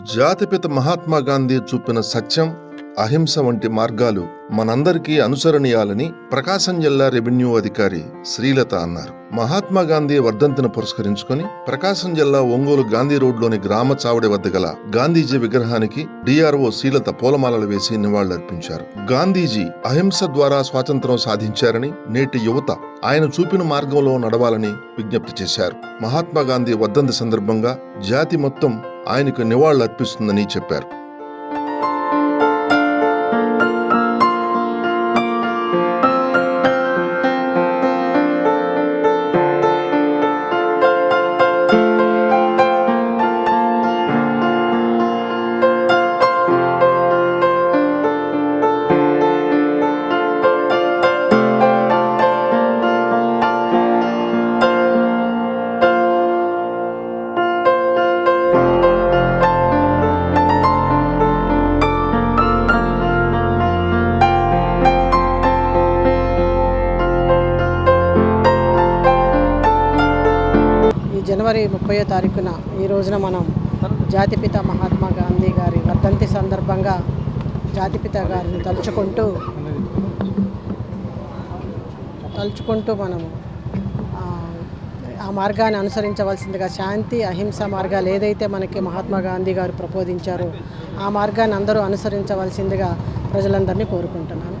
జాతిపిత మహాత్మా గాంధీ చూపిన సత్యం అహింస వంటి మార్గాలు మనందరికీ అనుసరణీయాలని ప్రకాశం జిల్లా రెవెన్యూ అధికారి శ్రీలత అన్నారు. మహాత్మా గాంధీ వర్ధంతిని పురస్కరించుకొని ప్రకాశం జిల్లా ఒంగోలు గాంధీ రోడ్లోని గ్రామ చావడి వద్ద గల గాంధీజీ విగ్రహానికి డిఆర్ఓ శ్రీలత పూలమాలలు వేసి నివాళులర్పించారు. గాంధీజీ అహింస ద్వారా స్వాతంత్రం సాధించారని నేటి యువత ఆయన చూపిన మార్గంలో నడవాలని విజ్ఞప్తి చేశారు. మహాత్మా గాంధీ వర్ధంతి సందర్భంగా జాతి మొత్తం ఆయనకు నివాళులర్పిస్తుందని చెప్పారు. జనవరి ముప్పయో తారీఖున ఈ రోజున మనం జాతిపిత మహాత్మా గాంధీ గారి వర్ధంతి సందర్భంగా జాతిపిత గారిని తలుచుకుంటూ తలుచుకుంటూ మనము ఆ, మార్గాన్ని అనుసరించవలసిందిగా శాంతి అహింస మార్గాలు ఏదైతే మనకి మహాత్మా గాంధీ గారు ప్రబోధించారో ఆ మార్గాన్ని అందరూ అనుసరించవలసిందిగా ప్రజలందరినీ కోరుకుంటున్నాను.